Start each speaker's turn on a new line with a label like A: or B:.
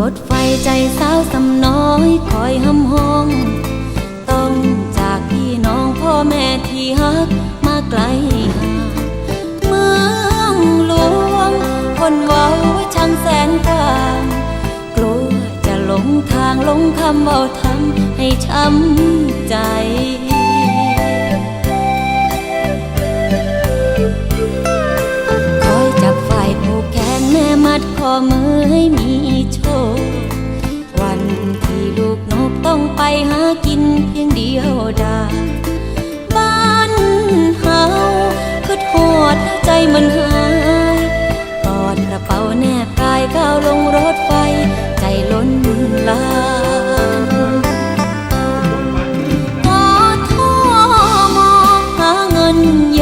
A: รถไฟใจสาวสำน้อยคอยห้ำห้อง ต้องจากพี่น้องพ่อแม่ที่ฮักมาไกลเมืองหลวง คนเว้าช่างแสนต่างกลัวจะหลงทางหลงคำเบาทำให้ช้ำใจคอยจับไฟผูกแขนแม่มัดคอมือให้มี หากินเพียงเดียวดายบ้านเฮาคือโทดใจมันหายกอดกระเป๋าแนบกายก้าวลงรถไฟ ใจล้นลานขอท้อมองหาเงินเย